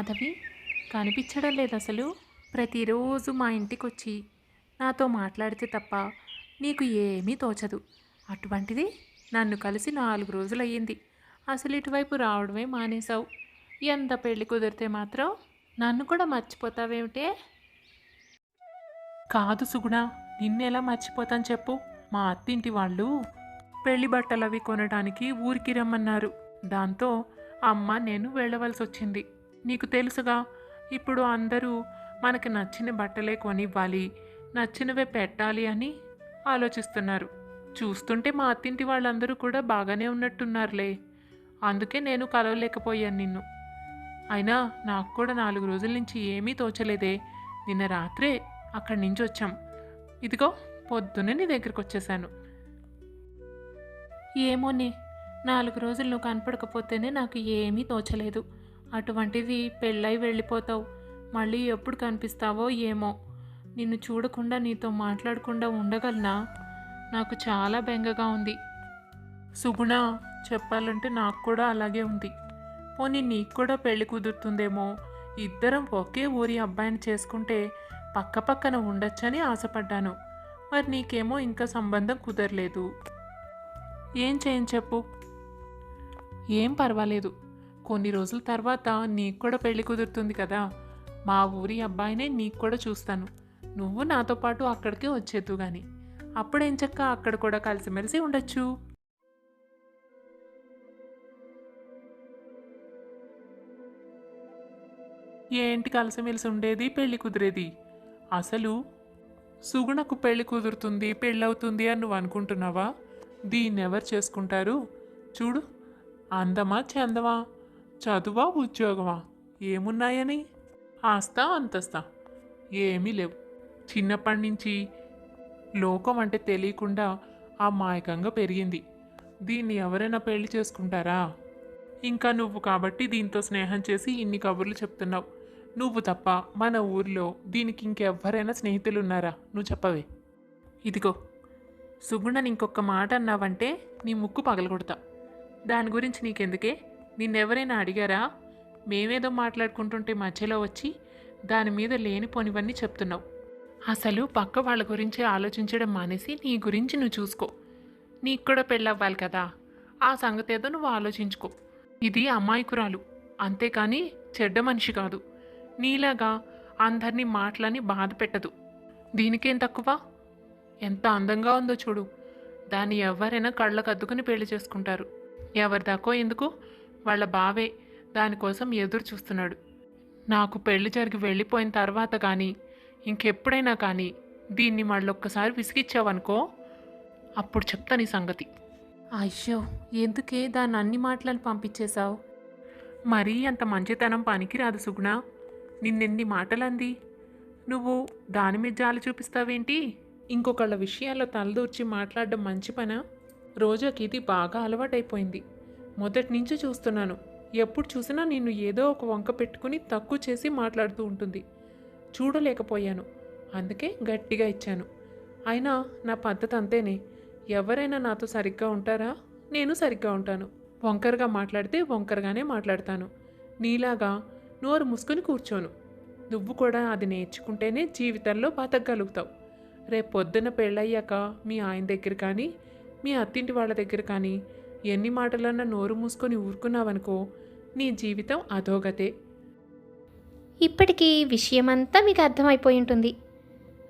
మాధవి. కనిపించడం లేదు అసలు ప్రతిరోజు మా ఇంటికి వచ్చి నాతో మాట్లాడితే తప్ప నీకు ఏమీ తోచదు. అటువంటిది నన్ను కలిసి నాలుగు రోజులు అయ్యింది అసలు ఇటువైపు రావడమే మానేశావు. ఎంత పెళ్ళి కుదిరితే మాత్రం నన్ను కూడా మర్చిపోతావేమిటే? కాదు సుగుణ నిన్నెలా మర్చిపోతాను చెప్పు. మా అత్తింటి వాళ్ళు పెళ్ళి బట్టలు అవి కొనడానికి ఊరికి రమ్మన్నారు. దాంతో అమ్మ నేను వెళ్ళవలసి వచ్చింది నీకు తెలుసుగా. ఇప్పుడు అందరూ మనకి నచ్చిన బట్టలే కొనివ్వాలి. నచ్చినవే పెట్టాలి అని ఆలోచిస్తున్నారు. చూస్తుంటే మా అత్తింటి వాళ్ళందరూ కూడా బాగానే ఉన్నట్టున్నారులే. అందుకే నేను కలవలేకపోయాను నిన్ను. అయినా నాకు కూడా నాలుగు రోజుల నుంచి ఏమీ తోచలేదే. నిన్న రాత్రే అక్కడి నుంచి వచ్చాం. ఇదిగో పొద్దున్నే నీ దగ్గరికి వచ్చేసాను ఏమోనే నాలుగు రోజులు నువ్వు కనపడకపోతేనే నాకు ఏమీ తోచలేదు. అటువంటిది పెళ్ళై వెళ్ళిపోతావు. మళ్ళీ ఎప్పుడు కనిపిస్తావో ఏమో. నిన్ను చూడకుండా నీతో మాట్లాడకుండా ఉండగలనా? నాకు చాలా బెంగగా ఉంది. సుగుణ చెప్పాలంటే నాకు కూడా అలాగే ఉంది. పోనీ నీకు కూడా పెళ్ళి కుదురుతుందేమో? ఇద్దరం ఒకే ఊరి అబ్బాయిని చేసుకుంటే పక్క పక్కన ఉండొచ్చని ఆశపడ్డాను. మరి నీకేమో ఇంకా సంబంధం కుదరలేదు. ఏం చేయని చెప్పు. ఏం పర్వాలేదు. కొన్ని రోజుల తర్వాత నీకు కూడా పెళ్ళి కుదురుతుంది కదా. మా ఊరి అబ్బాయినే నీకు కూడా చూస్తాను. నువ్వు నాతో పాటు అక్కడికే వచ్చేద్దు గాని. అప్పుడేం చక్క అక్కడ కూడా కలిసిమెలిసి ఉండొచ్చు? ఏంటి కలిసిమెలిసి ఉండేది పెళ్ళి కుదిరేది? అసలు సుగుణకు పెళ్ళి కుదురుతుంది పెళ్ళవుతుంది అని నువ్వు అనుకుంటున్నావా? దీన్ని ఎవరు చేసుకుంటారు? చూడు అందమా చందమా? చదువా ఉద్యోగమా? ఏమున్నాయని? ఆస్తా అంతస్తా. ఏమీ లేవు. చిన్నప్పటి నుంచి లోకం అంటే తెలియకుండా అమాయకంగా పెరిగింది. దీన్ని ఎవరైనా పెళ్ళి చేసుకుంటారా? ఇంకా నువ్వు కాబట్టి దీంతో స్నేహం చేసి ఇన్ని కబుర్లు చెప్తున్నావు. నువ్వు తప్ప మన ఊర్లో దీనికి ఇంకెవ్వరైనా స్నేహితులు ఉన్నారా నువ్వు చెప్పవే. ఇదిగో సుగుణని ఇంకొక మాట అన్నావంటే నీ ముక్కు పగలగొడతా. దాని గురించి నీకెందుకే? నిన్నెవరైనా అడిగారా? మేమేదో మాట్లాడుకుంటుంటే మధ్యలో వచ్చి దాని మీద లేనిపోనివన్నీ చెప్తున్నావు. అసలు పక్క వాళ్ళ గురించి ఆలోచించడం మానేసి నీ గురించి నువ్వు చూసుకో. నీకు కూడా పెళ్ళవ్వాలి కదా. ఆ సంగతి ఏదో నువ్వు ఆలోచించుకో. ఇది అమాయకురాలు. అంతేకాని చెడ్డ మనిషి కాదు. నీలాగా అందరినీ మాటలని బాధ పెట్టదు. దీనికేం తక్కువ? ఎంత అందంగా ఉందో చూడు. దాన్ని ఎవరైనా కళ్ళకు అద్దుకుని పెళ్ళి చేసుకుంటారు. ఎవరి దాకో ఎందుకు? వాళ్ళ బావే దానికోసం ఎదురు చూస్తున్నాడు. నాకు పెళ్ళి జరిగి వెళ్ళిపోయిన తర్వాత కానీ ఇంకెప్పుడైనా కానీ దీన్ని మళ్ళొక్కసారి విసిగిచ్చావనుకో అప్పుడు చెప్తా నీ సంగతి. అయ్యో ఎందుకే దాన్ని అన్ని మాటలను పంపించేశావు? మరీ అంత మంచితనం పనికిరాదు సుగుణ. నిన్నెన్ని మాటలంది? నువ్వు దాని మీద జాలి చూపిస్తావేంటి? ఇంకొకళ్ళ విషయాల్లో తలదూర్చి మాట్లాడడం మంచి పనా? రోజాకి ఇది బాగా అలవాటైపోయింది. మొదటి నుంచి చూస్తున్నాను. ఎప్పుడు చూసినా నిన్ను ఏదో ఒక వంక పెట్టుకుని తక్కువ చేసి మాట్లాడుతూ ఉంటుంది. చూడలేకపోయాను. అందుకే గట్టిగా ఇచ్చాను. అయినా నా పద్ధతి అంతేనే. ఎవరైనా నాతో సరిగ్గా ఉంటారా? నేను సరిగ్గా ఉంటాను. వంకరగా మాట్లాడితే వంకరగానే మాట్లాడతాను. నీలాగా నోరు మూసుకుని కూర్చోను. నువ్వు కూడా అది నేర్చుకుంటేనే జీవితంలో బతకగలుగుతావు. రేపు పొద్దున పెళ్ళయ్యాక మీ ఆయన దగ్గర కానీ మీ అత్తింటి వాళ్ళ దగ్గర కానీ ఎన్ని మాటలన్నా నోరు మూసుకొని ఊరుకున్నావనుకో నీ జీవితం అధోగతే. ఇప్పటికీ విషయమంతా మీకు అర్థమైపోయి ఉంటుంది.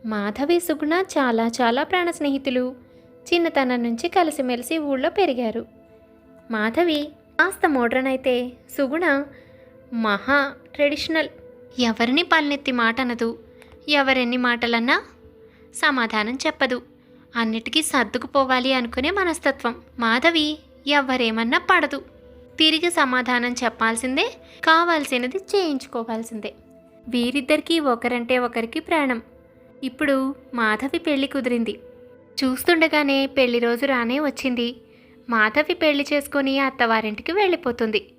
మాధవి సుగుణ చాలా చాలా ప్రాణ స్నేహితులు. చిన్నతనం నుంచి కలిసిమెలిసి ఊళ్ళో పెరిగారు. మాధవి కాస్త మోడ్రన్ అయితే సుగుణ మహా ట్రెడిషనల్. ఎవరిని పల్నెత్తి మాట అనదు ఎవరెన్ని మాటలన్నా సమాధానం చెప్పదు. అన్నిటికీ సర్దుకుపోవాలి అనుకునే మనస్తత్వం. మాధవి ఎవరేమన్నా పడదు. తిరిగి సమాధానం చెప్పాల్సిందే కావాల్సినది చేయించుకోవాల్సిందే. వీరిద్దరికీ ఒకరంటే ఒకరికి ప్రాణం. ఇప్పుడు మాధవి పెళ్ళి కుదిరింది. చూస్తుండగానే పెళ్ళి రోజు రానే వచ్చింది. మాధవి పెళ్ళి చేసుకొని అత్తవారింటికి వెళ్ళిపోతుంది.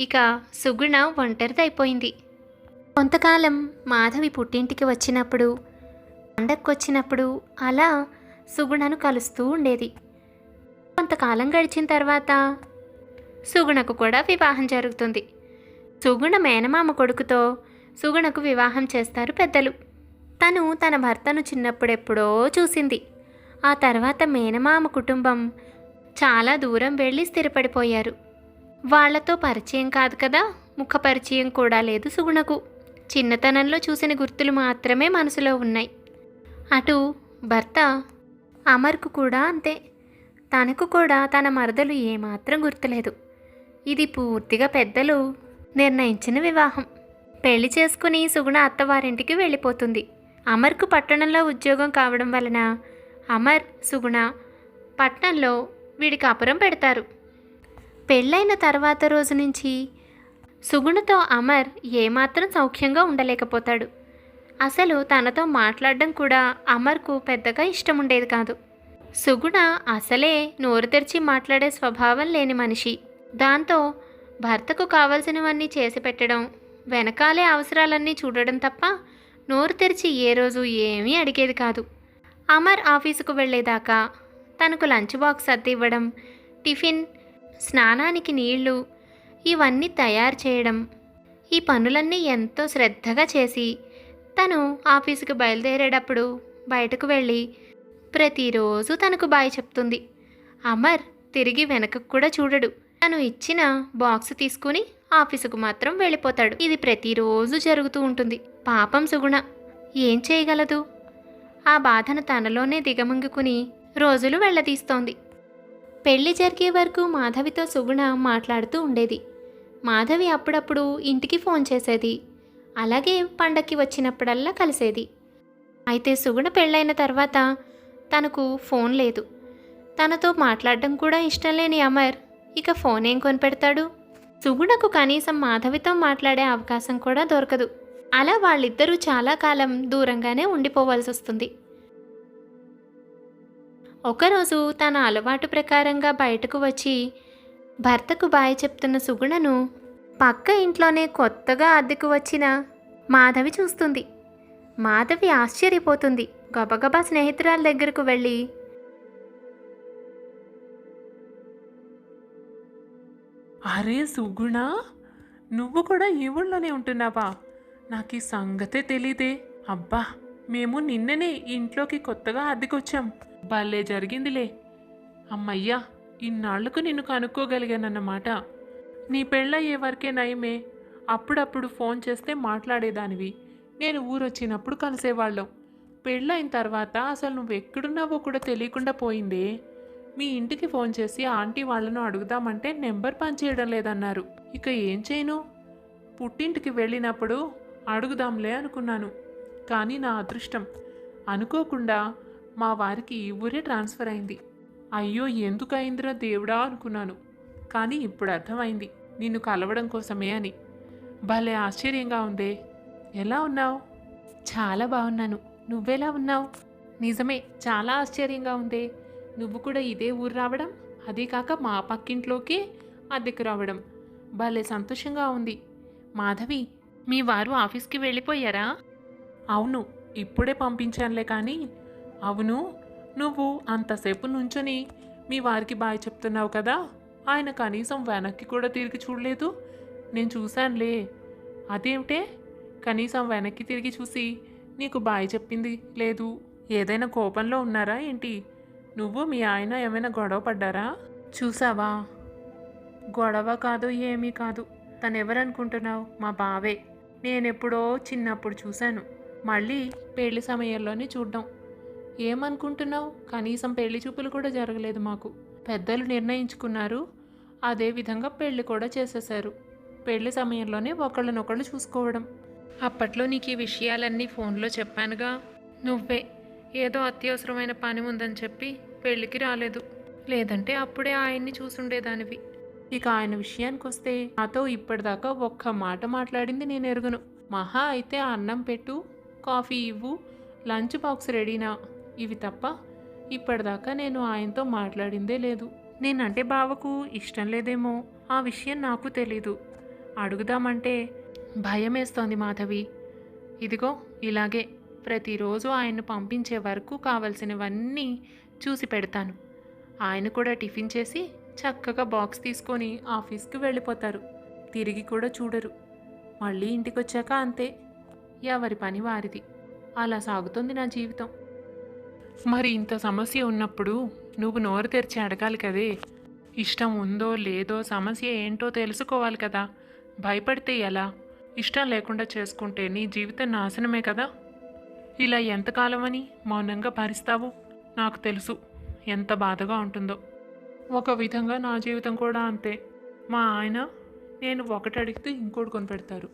ఇక సుగుణ ఒంటరిదైపోయింది. కొంతకాలం మాధవి పుట్టింటికి వచ్చినప్పుడు పండక్కొచ్చినప్పుడు అలా సుగుణను కలుస్తూ ఉండేది. కొంతకాలం గడిచిన తర్వాత సుగుణకు కూడా వివాహం జరుగుతుంది. సుగుణ మేనమామ కొడుకుతో సుగుణకు వివాహం చేస్తారు పెద్దలు. తను తన భర్తను చిన్నప్పుడెప్పుడో చూసింది. ఆ తర్వాత మేనమామ కుటుంబం చాలా దూరం వెళ్ళి స్థిరపడిపోయారు. వాళ్ళతో పరిచయం కాదు కదా ముఖ పరిచయం కూడా లేదు సుగుణకు. చిన్నతనంలో చూసిన గుర్తులు మాత్రమే మనసులో ఉన్నాయి. అటు భర్త అమర్కు కూడా అంతే. తనకు కూడా తన మరదలు ఏమాత్రం గుర్తులేదు. ఇది పూర్తిగా పెద్దలు నిర్ణయించిన వివాహం. పెళ్ళి చేసుకుని సుగుణ అత్తవారింటికి వెళ్ళిపోతుంది. అమర్కు పట్టణంలో ఉద్యోగం కావడం వలన అమర్ సుగుణ పట్నంలో వీడికి అపురం పెడతారు. పెళ్ళైన తర్వాత రోజు నుంచి సుగుణతో అమర్ ఏమాత్రం సౌఖ్యంగా ఉండలేకపోతాడు. అసలు తనతో మాట్లాడడం కూడా అమర్కు పెద్దగా ఇష్టం ఉండేది కాదు. సుగుణ అసలే నోరు తెరిచి మాట్లాడే స్వభావం లేని మనిషి. దాంతో భర్తకు కావలసినవన్నీ చేసి పెట్టడం వెనకాలే అవసరాలన్నీ చూడడం తప్ప నోరు తెరిచి ఏ రోజు ఏమీ అడిగేది కాదు. అమర్ ఆఫీసుకు వెళ్ళేదాకా తనకు లంచ్ బాక్స్ అద్దె ఇవ్వడం టిఫిన్ స్నానానికి నీళ్ళు ఇవన్నీ తయారు చేయడం ఈ పనులన్నీ ఎంతో శ్రద్ధగా చేసి తను ఆఫీసుకు బయలుదేరేటప్పుడు బయటకు వెళ్ళి ప్రతిరోజు తనకు బాయ్ చెప్తుంది. అమర్ తిరిగి వెనకకు కూడా చూడడు. తను ఇచ్చిన బాక్స్ తీసుకుని ఆఫీసుకు మాత్రం వెళ్ళిపోతాడు. ఇది ప్రతిరోజు జరుగుతూ ఉంటుంది. పాపం సుగుణ. ఏం చేయగలదు? ఆ బాధను తనలోనే దిగమంగుకుని రోజులు వెళ్ళదీస్తోంది. పెళ్ళి జరిగే వరకు మాధవితో సుగుణ మాట్లాడుతూ ఉండేది. మాధవి అప్పుడప్పుడు ఇంటికి ఫోన్ చేసేది. అలాగే పండక్కి వచ్చినప్పుడల్లా కలిసేది. అయితే సుగుణ పెళ్ళైన తర్వాత తనకు ఫోన్ లేదు. తనతో మాట్లాడడం కూడా ఇష్టం లేని అమర్ ఇక ఫోన్ ఏం కొనిపెడతాడు? సుగుణకు కనీసం మాధవితో మాట్లాడే అవకాశం కూడా దొరకదు. అలా వాళ్ళిద్దరూ చాలా కాలం దూరంగానే ఉండిపోవాల్సి వస్తుంది. ఒకరోజు తన అలవాటు ప్రకారంగా బయటకు వచ్చి భర్తకు బాయ్ చెప్తున్న సుగుణను పక్క ఇంట్లోనే కొత్తగా అద్దెకు వచ్చిన మాధవి చూస్తుంది. మాధవి ఆశ్చర్యపోతుంది. గబగబా స్నేహితురాల దగ్గరకు వెళ్ళి అరే సుగుణ నువ్వు కూడా ఈ ఊళ్ళోనే ఉంటున్నావా? నాకు ఈ సంగతే తెలీదే. అబ్బా మేము నిన్ననే ఇంట్లోకి కొత్తగా అద్దెకొచ్చాం. భలే జరిగిందిలే. అమ్మయ్యా ఇన్నాళ్ళకు నిన్ను కనుక్కోగలిగానన్నమాట. నీ పెళ్ళయ్యే వరకే నయమే. అప్పుడప్పుడు ఫోన్ చేస్తే మాట్లాడేదానివి. నేను ఊరొచ్చినప్పుడు కలిసేవాళ్ళం. పెళ్ళైన తర్వాత అసలు నువ్వు ఎక్కడున్నావో కూడా తెలియకుండా పోయిందే. మీ ఇంటికి ఫోన్ చేసి ఆంటీ వాళ్ళను అడుగుదామంటే నెంబర్ పనిచేయడం లేదన్నారు. ఇక ఏం చేయను? పుట్టింటికి వెళ్ళినప్పుడు అడుగుదాంలే అనుకున్నాను. కానీ నా అదృష్టం. అనుకోకుండా మా వారికి ఈ ఊరే ట్రాన్స్ఫర్ అయింది. అయ్యో ఎందుకు అయిందిరా దేవుడా అనుకున్నాను. కానీ ఇప్పుడు అర్థమైంది. నిన్ను కలవడం కోసమే అని. భలే ఆశ్చర్యంగా ఉందే. ఎలా ఉన్నావు? చాలా బాగున్నాను. నువ్వెలా ఉన్నావు? నిజమే చాలా ఆశ్చర్యంగా ఉందే. నువ్వు కూడా ఇదే ఊరు రావడం అదే కాక మా పక్కింట్లోకి అద్దెకు రావడం. భలే సంతోషంగా ఉంది. మాధవి మీ వారు ఆఫీస్కి వెళ్ళిపోయారా? అవును ఇప్పుడే పంపించానులే కానీ. అవును నువ్వు అంతసేపు నుంచొని మీ వారికి బాయ్ చెప్తున్నావు కదా. ఆయన కనీసం వెనక్కి కూడా తిరిగి చూడలేదు. నేను చూశానులే. అదేమిటే? కనీసం వెనక్కి తిరిగి చూసి నీకు బాయ్ చెప్పింది? లేదు. ఏదైనా కోపంలో ఉన్నారా ఏంటి? నువ్వు మీ ఆయన ఏమైనా గొడవ పడ్డారా? చూసావా? గొడవ కాదు ఏమీ కాదు. తను ఎవరనుకుంటున్నావు మా బావే. నేనెప్పుడో చిన్నప్పుడు చూశాను. మళ్ళీ పెళ్ళి సమయంలోనే చూడ్డం. ఏమనుకుంటున్నావు? కనీసం పెళ్ళి చూపులు కూడా జరగలేదు మాకు. పెద్దలు నిర్ణయించుకున్నారు. అదే విధంగా పెళ్ళి కూడా చేసేశారు. పెళ్ళి సమయంలోనే ఒకళ్ళనొకళ్ళు చూసుకోవడం. అప్పట్లో నీకు ఈ విషయాలన్నీ ఫోన్లో చెప్పానుగా. నువ్వే ఏదో అత్యవసరమైన పని ఉందని చెప్పి పెళ్ళికి రాలేదు. లేదంటే అప్పుడే ఆయన్ని చూసుండేదానివి. ఇక ఆయన విషయానికి వస్తే నాతో ఇప్పటిదాకా ఒక్క మాట మాట్లాడింది నేను ఎరుగును. మహా అయితే అన్నం పెట్టు కాఫీ ఇవ్వు లంచ్ బాక్స్ రెడీనా? ఇవి తప్ప ఇప్పటిదాకా నేను ఆయనతో మాట్లాడిందే లేదు. నేనంటే బావకు ఇష్టం లేదేమో ఆ విషయం నాకు తెలీదు. అడుగుదామంటే భయమేస్తోంది మాధవి. ఇదిగో ఇలాగే ప్రతిరోజు ఆయన్ను పంపించే వరకు కావలసినవన్నీ చూసి పెడతాను. ఆయన కూడా టిఫిన్ చేసి చక్కగా బాక్స్ తీసుకొని ఆఫీస్కి వెళ్ళిపోతారు. తిరిగి కూడా చూడరు. మళ్ళీ ఇంటికి వచ్చాక అంతే. ఎవరి పని వారిది. అలా సాగుతుంది నా జీవితం. మరి ఇంత సమస్య ఉన్నప్పుడు నువ్వు నోరు తెరిచి అడగాలి కదే. ఇష్టం ఉందో లేదో సమస్య ఏంటో తెలుసుకోవాలి కదా. భయపడితే ఎలా? ఇష్టం లేకుండా చేసుకుంటే నీ జీవితం నాశనమే కదా? ఇలా ఎంతకాలమని మౌనంగా భరిస్తావు? నాకు తెలుసు ఎంత బాధగా ఉంటుందో. ఒక విధంగా నా జీవితం కూడా అంతే. మా ఆయన నేను ఒకటి అడిగితే ఇంకోటి కొనిపెడతారు.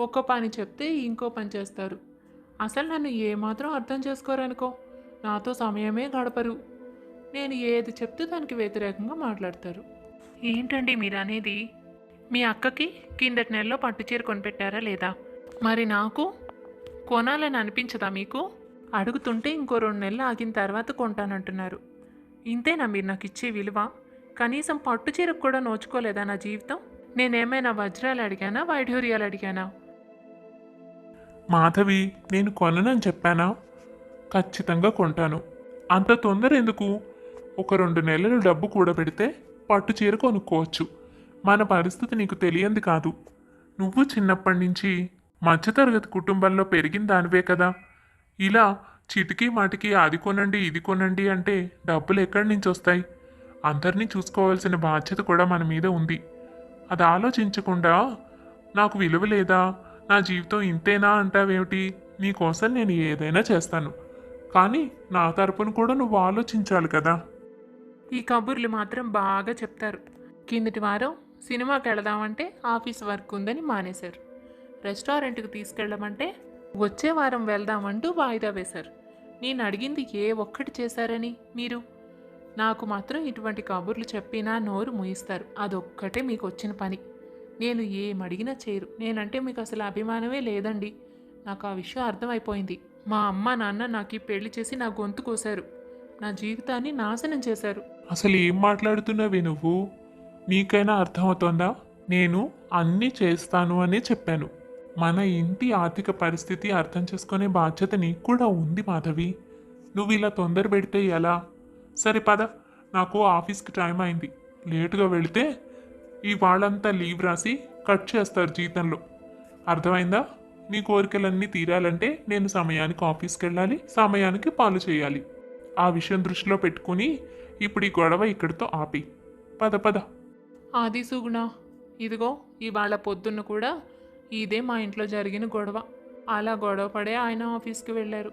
ఒక్క పని చెప్తే ఇంకో పని చేస్తారు. అసలు నన్ను ఏమాత్రం అర్థం చేసుకోరనుకో. నాతో సమయమే గడపరు. నేను ఏది చెప్తే దానికి వ్యతిరేకంగా మాట్లాడతారు. ఏంటండి మీరు అనేది మీ అక్కకి కిందటి నెలలో పట్టుచీర కొనిపెట్టారా లేదా? మరి నాకు కొనాలని అనిపించదా మీకు? అడుగుతుంటే ఇంకో రెండు నెలలు ఆగిన తర్వాత కొంటానంటున్నారు. ఇంతేనా మీరు నాకు ఇచ్చే విలువ? కనీసం పట్టు చీరకు కూడా నోచుకోలేదా నా జీవితం? నేనేమైనా వజ్రాలు అడిగానా వైఢూర్యాలు అడిగానా? మాధవి నేను కొననని చెప్పానా? ఖచ్చితంగా కొంటాను. అంత తొందర ఎందుకు? ఒక రెండు నెలలు డబ్బు కూడబెడితే పట్టు చీర కొనుక్కోవచ్చు. మన పరిస్థితి నీకు తెలియంది కాదు. నువ్వు చిన్నప్పటి నుంచి మధ్యతరగతి కుటుంబంలో పెరిగిన దానివే కదా. ఇలా చిటికీ మాటికి అది కొనండి ఇది కొనండి అంటే డబ్బులు ఎక్కడి నుంచి వస్తాయి? అందరినీ చూసుకోవాల్సిన బాధ్యత కూడా మన మీద ఉంది. అది ఆలోచించకుండా నాకు విలువ లేదా నా జీవితం ఇంతేనా అంటావేమిటి? నీకోసం నేను ఏదైనా చేస్తాను. కానీ నా తరపున కూడా నువ్వు ఆలోచించాలి కదా. ఈ కబుర్లు మాత్రం బాగా చెప్తారు. కిందటి వారం సినిమాకి వెళదామంటే ఆఫీస్ వర్క్ ఉందని మానేశారు. రెస్టారెంట్కి తీసుకెళ్ళమంటే వచ్చే వారం వెళ్దామంటూ వాయిదా వేశారు. నేను అడిగింది ఏ ఒక్కటి చేశారని మీరు? నాకు మాత్రం ఇటువంటి కబుర్లు చెప్పినా నోరు ముయిస్తారు. అదొక్కటే మీకు వచ్చిన పని. నేను ఏం అడిగినా చేయరు. నేనంటే మీకు అసలు అభిమానమే లేదండి. నాకు ఆ విషయం అర్థమైపోయింది. మా అమ్మ నాన్న నాకు ఈ పెళ్ళి చేసి నా గొంతు కోశారు. నా జీవితాన్ని నాశనం చేశారు. అసలు ఏం మాట్లాడుతున్నావే నువ్వు? నీకైనా అర్థమవుతోందా? నేను అన్నీ చేస్తాను అనే చెప్పాను. మన ఇంటి ఆర్థిక పరిస్థితి అర్థం చేసుకునే బాధ్యత నీకు కూడా ఉంది మాధవి. నువ్వు ఇలా తొందర పెడితే ఎలా? సరే పద. నాకు ఆఫీస్కి టైం అయింది. లేటుగా వెళితే ఈ వాళ్ళంతా లీవ్ రాసి కట్ చేస్తారు జీతంలో. అర్థమైందా? నీ కోరికలన్నీ తీరాలంటే నేను సమయానికి ఆఫీస్కి వెళ్ళాలి సమయానికి పాలు చేయాలి. ఆ విషయం దృష్టిలో పెట్టుకుని ఇప్పుడు ఈ గొడవ ఇక్కడితో ఆపి. పద పద. ఆది సుగుణ. ఇదిగో ఇవాళ పొద్దున్న కూడా ఇదే మా ఇంట్లో జరిగిన గొడవ. అలా గొడవ పడే ఆయన ఆఫీస్కి వెళ్ళారు.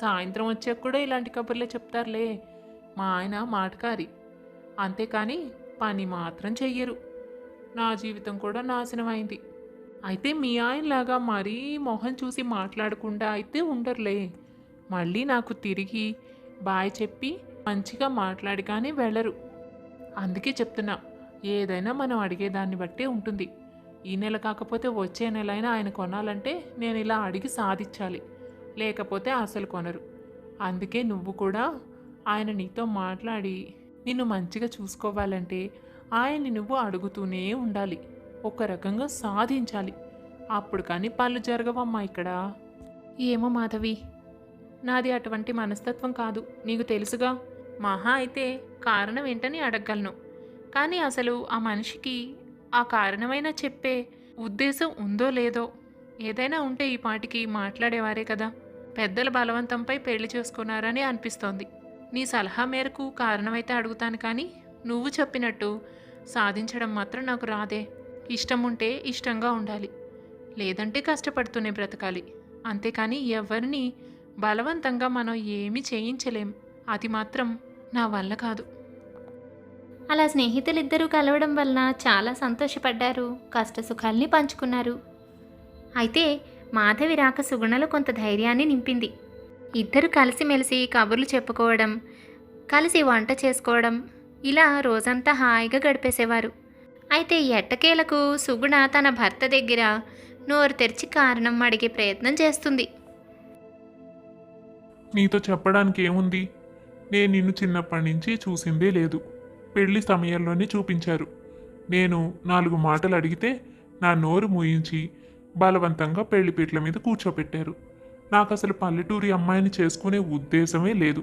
సాయంత్రం వచ్చాక కూడా ఇలాంటి కబుర్లే చెప్తారులే. మా ఆయన మాటకారి. అంతేకాని పని మాత్రం చెయ్యరు. నా జీవితం కూడా నాశనం అయింది అయితే మీ ఆయనలాగా మరీ మొహం చూసి మాట్లాడకుండా అయితే ఉండరులే. మళ్ళీ నాకు తిరిగి బాయ్ చెప్పి మంచిగా మాట్లాడి కానీ వెళ్ళరు. అందుకే చెప్తున్నా. ఏదైనా మనం అడిగేదాన్ని బట్టి ఉంటుంది. ఈ నెల కాకపోతే వచ్చే నెల అయినా ఆయన కొనాలంటే నేను ఇలా అడిగి సాధించాలి. లేకపోతే అసలు కొనరు. అందుకే నువ్వు కూడా ఆయన నీతో మాట్లాడి నిన్ను మంచిగా చూసుకోవాలంటే ఆయన్ని నువ్వు అడుగుతూనే ఉండాలి. ఒక రకంగా సాధించాలి. అప్పుడు కానీ పనులు జరగవమ్మా ఇక్కడ. ఏమో మాధవి నాది అటువంటి మనస్తత్వం కాదు. నీకు తెలుసుగా? మహా అయితే కారణం ఏంటని అడగగలను కానీ అసలు ఆ మనిషికి ఆ కారణమైనా చెప్పే ఉద్దేశం ఉందో లేదో ఏదైనా ఉంటే ఈ పాటికి మాట్లాడేవారే కదా. పెద్దల బలవంతంపై పెళ్ళి చేసుకున్నారని అనిపిస్తోంది. నీ సలహా మేరకు కారణమైతే అడుగుతాను కానీ నువ్వు చెప్పినట్టు సాధించడం మాత్రం నాకు రాదే. ఇష్టం ఉంటే ఇష్టంగా ఉండాలి. లేదంటే కష్టపడుతూనే బ్రతకాలి. అంతేకాని ఎవరిని బలవంతంగా మనం ఏమీ చేయించలేం. అది మాత్రం నా వల్ల కాదు. అలా స్నేహితులిద్దరూ కలవడం వలన చాలా సంతోషపడ్డారు. కష్టసుఖాల్ని పంచుకున్నారు. అయితే మాధవి రాక సుగుణలో కొంత ధైర్యాన్ని నింపింది. ఇద్దరు కలిసిమెలిసి కబుర్లు చెప్పుకోవడం కలిసి వంట చేసుకోవడం ఇలా రోజంతా హాయిగా గడిపేసేవారు. అయితే ఎట్టకేలకు సుగుణ తన భర్త దగ్గర నోరు తెరిచి కారణం అడిగే ప్రయత్నం చేస్తుంది. నీతో చెప్పడానికి ఏముంది నేను నిన్ను చిన్నప్పటి నుంచి చూసిందే లేదు. పెళ్ళి సమయంలోనే చూపించారు. నేను నాలుగు మాటలు అడిగితే నా నోరు మూయించి బలవంతంగా పెళ్ళిపీట్ల మీద కూర్చోపెట్టారు. నాకు అసలు పల్లెటూరి అమ్మాయిని చేసుకునే ఉద్దేశమే లేదు.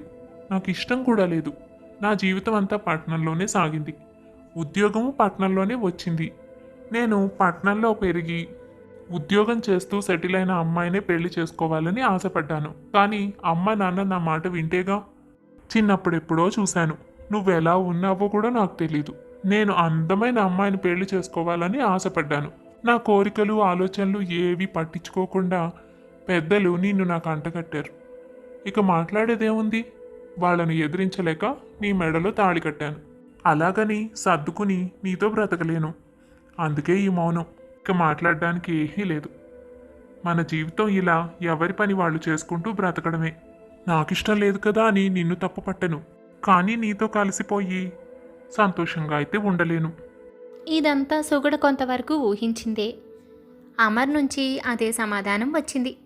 నాకు ఇష్టం కూడా లేదు. నా జీవితం అంతా పట్టణంలోనే సాగింది. ఉద్యోగము పట్టణంలోనే వచ్చింది. నేను పట్టణంలో పెరిగి ఉద్యోగం చేస్తూ సెటిల్ అయిన అమ్మాయినే పెళ్ళి చేసుకోవాలని ఆశపడ్డాను. కానీ అమ్మ నాన్న నా మాట వింటేగా చిన్నప్పుడెప్పుడో చూశాను. నువ్వు ఎలా ఉన్నావో కూడా నాకు తెలీదు. నేను అందమైన అమ్మాయిని పెళ్ళి చేసుకోవాలని ఆశపడ్డాను. నా కోరికలు ఆలోచనలు ఏవి పట్టించుకోకుండా పెద్దలు నిన్ను నాకు అంటగట్టారు. ఇక మాట్లాడేదేముంది? వాళ్ళని ఎదిరించలేక నీ మెడలో తాళి కట్టాను. అలాగని సర్దుకుని నీతో బ్రతకలేను. అందుకే ఈ మౌనం. ఇక మాట్లాడడానికి ఏమీ లేదు. మన జీవితం ఇలా ఎవరి పని వాళ్ళు చేసుకుంటూ బ్రతకడమే. నాకిష్టం లేదు కదా అని నిన్ను తప్పు పట్టను. కానీ నీతో కలిసిపోయి సంతోషంగా అయితే ఉండలేను. ఇదంతా సుగుడ కొంతవరకు ఊహించిందే. అమర్ నుంచి అదే సమాధానం వచ్చింది.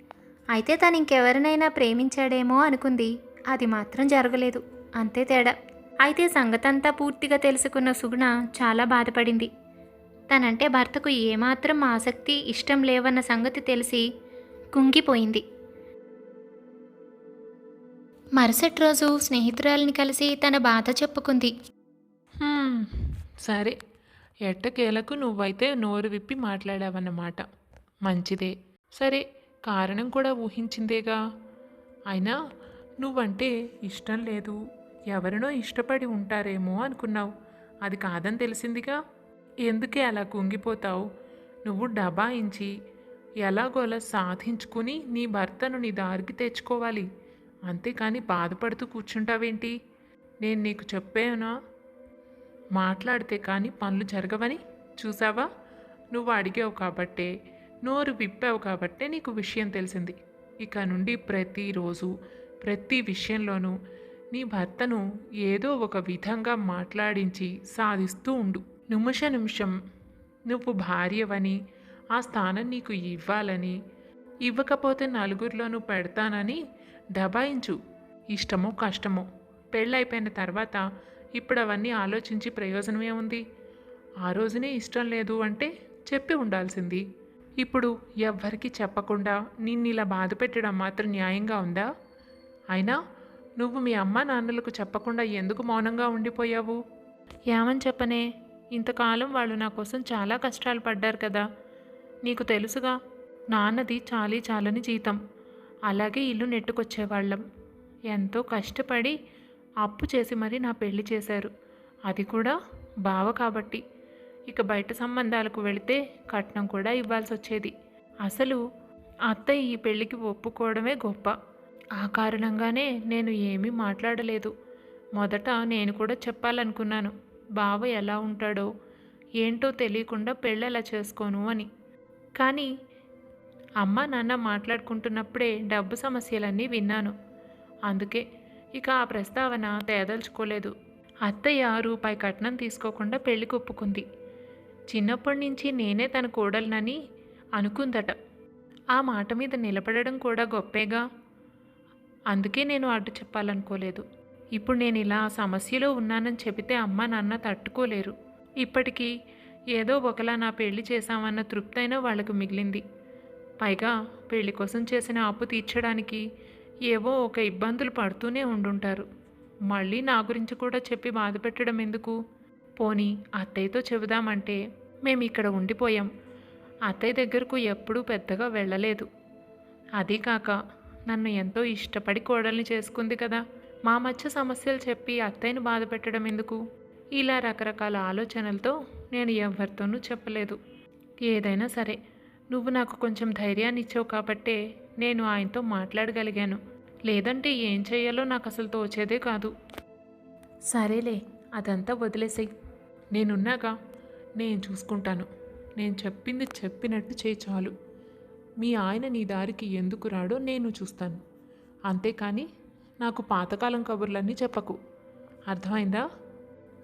అయితే తను ఇంకెవరినైనా ప్రేమించాడేమో అనుకుంది. అది మాత్రం జరగలేదు. అంతే తేడా. అయితే సంగతంతా పూర్తిగా తెలుసుకున్న సుగుణ చాలా బాధపడింది. తనంటే భర్తకు ఏమాత్రం ఆసక్తి ఇష్టం లేవన్న సంగతి తెలిసి కుంగిపోయింది. మరుసటి రోజు స్నేహితురాలిని కలిసి తన బాధ చెప్పుకుంది. సరే. ఎట్టకేలకు నువ్వైతే నోరు విప్పి మాట్లాడావన్నమాట. మంచిదే. సరే కారణం కూడా ఊహించిందేగా? అయినా నువ్వంటే ఇష్టం లేదు. ఎవరినో ఇష్టపడి ఉంటారేమో అనుకున్నావు. అది కాదని తెలిసిందిగా? ఎందుకే అలా కుంగిపోతావు? నువ్వు డబాయించి ఎలాగోలా సాధించుకుని నీ భర్తను నీ దారికి తెచ్చుకోవాలి. అంతేకాని బాధపడుతూ కూర్చుంటావేంటి? నేను నీకు చెప్పానా? మాట్లాడితే కానీ పనులు జరగవని? చూసావా? నువ్వు అడిగావు కాబట్టే నోరు విప్పావు కాబట్టే నీకు విషయం తెలిసింది. ఇక నుండి ప్రతిరోజు ప్రతి విషయంలోనూ నీ భర్తను ఏదో ఒక విధంగా మాట్లాడించి సాధిస్తూ ఉండు. నిమిష నిమిషం నువ్వు భార్యవని ఆ స్థానం నీకు ఇవ్వాలని ఇవ్వకపోతే నలుగురిలోనూ పెడతానని దబాయించు. ఇష్టమో కష్టమో. పెళ్ళైపోయిన తర్వాత ఇప్పుడు అవన్నీ ఆలోచించి ప్రయోజనమే ఉంది. ఆ రోజునే ఇష్టం లేదు అంటే చెప్పి ఉండాల్సింది. ఇప్పుడు ఎవ్వరికీ చెప్పకుండా నిన్ను ఇలా బాధ పెట్టడం మాత్రం న్యాయంగా ఉందా? అయినా నువ్వు మీ అమ్మ నాన్నలకు చెప్పకుండా ఎందుకు మౌనంగా ఉండిపోయావు? ఏమని చెప్పనే? ఇంతకాలం వాళ్ళు నా కోసం చాలా కష్టాలు పడ్డారు కదా. నీకు తెలుసుగా నాన్నది చాలీ చాలని జీతం. అలాగే ఇల్లు నెట్టుకొచ్చేవాళ్ళం. ఎంతో కష్టపడి అప్పు చేసి మరీ నా పెళ్ళి చేశారు. అది కూడా బావ కాబట్టి. ఇక బయట సంబంధాలకు వెళితే కట్నం కూడా ఇవ్వాల్సి వచ్చేది అసలు అత్తయ్య ఈ పెళ్ళికి ఒప్పుకోవడమే గొప్ప. ఆ కారణంగానే నేను ఏమీ మాట్లాడలేదు. మొదట నేను కూడా చెప్పాలనుకున్నాను బావ ఎలా ఉంటాడో ఏంటో తెలియకుండా పెళ్ళెలా చేసుకోను అని. కానీ అమ్మ నాన్న మాట్లాడుకుంటున్నప్పుడే డబ్బు సమస్యలన్నీ విన్నాను. అందుకే ఇక ఆ ప్రస్తావన తేదలుచుకోలేదు. అత్తయ్య రూపాయి కట్నం తీసుకోకుండా పెళ్ళి ఒప్పుకుంది చిన్నప్పటి నుంచి నేనే తన కోడలనని అనుకుందట. ఆ మాట మీద నిలబడడం కూడా గొప్పేగా? అందుకే నేను అడ్డు చెప్పాలనుకోలేదు. ఇప్పుడు నేను ఇలా సమస్యలో ఉన్నానని చెబితే అమ్మ నాన్న తట్టుకోలేరు. ఇప్పటికీ ఏదో ఒకలా నా పెళ్ళి చేశామన్న తృప్తైనా వాళ్ళకు మిగిలింది. పైగా పెళ్ళి కోసం చేసిన అప్పు తీర్చడానికి ఏవో ఒక ఇబ్బందులు పడుతూనే ఉండుంటారు. మళ్ళీ నా గురించి కూడా చెప్పి బాధ పెట్టడం ఎందుకు? పోనీ అత్తయ్యతో చెబుదామంటే మేము ఇక్కడ ఉండిపోయాం. అత్తయ్య దగ్గరకు ఎప్పుడూ పెద్దగా వెళ్ళలేదు. అదీ కాక నన్ను ఎంతో ఇష్టపడి కోడల్ని చేసుకుంది కదా. మా మధ్య సమస్యలు చెప్పి అత్తయ్యను బాధ పెట్టడం ఎందుకు? ఇలా రకరకాల ఆలోచనలతో నేను ఎవరితోనూ చెప్పలేదు. ఏదైనా సరే నువ్వు నాకు కొంచెం ధైర్యాన్ని ఇచ్చావు కాబట్టే నేను ఆయనతో మాట్లాడగలిగాను. లేదంటే ఏం చేయాలో నాకు అసలు తోచేదే కాదు. సరేలే అదంతా వదిలేసేయి. నేనున్నాగా నేను చూసుకుంటాను. నేను చెప్పింది చెప్పినట్టు చేయి చాలు. మీ ఆయన నీ దారికి ఎందుకు రాడో నేను చూస్తాను. అంతేకాని నాకు పాతకాలం కబుర్లన్నీ చెప్పకు. అర్థమైందా?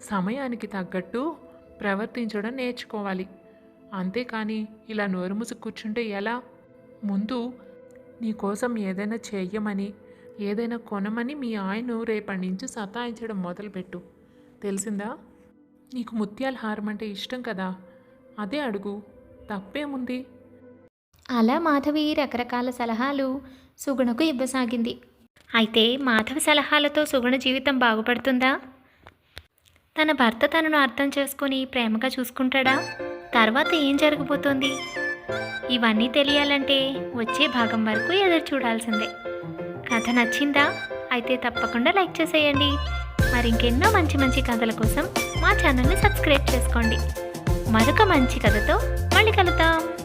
సమయానికి తగ్గట్టు ప్రవర్తించడం నేర్చుకోవాలి. అంతేకాని ఇలా నోరు మూసి కూర్చుంటే ఎలా? ముందు నీకోసం ఏదైనా చేయమని ఏదైనా కొనమని మీ ఆయన రేపటి నుంచి సతాయించడం మొదలుపెట్టు. తెలిసిందా? నీకు ముత్యాల హారం అంటే ఇష్టం కదా? అదే అడుగు. తప్పేముంది? అలా మాధవి రకరకాల సలహాలు సుగుణకు ఇవ్వసాగింది. అయితే మాధవి సలహాలతో సుగుణ జీవితం బాగుపడుతుందా? తన భర్త తనను అర్థం చేసుకుని ప్రేమగా చూసుకుంటాడా? తర్వాత ఏం జరగబోతోంది? ఇవన్నీ తెలియాలంటే వచ్చే భాగం వరకు ఎదురు చూడాల్సిందే. కథ నచ్చిందా? అయితే తప్పకుండా లైక్ చేసేయండి. మరి ఇంకెన్నో మంచి మంచి కథల కోసం మా ఛానల్ని సబ్స్క్రైబ్ చేసుకోండి. మరొక మంచి కథతో మళ్ళీ కలుద్దాం.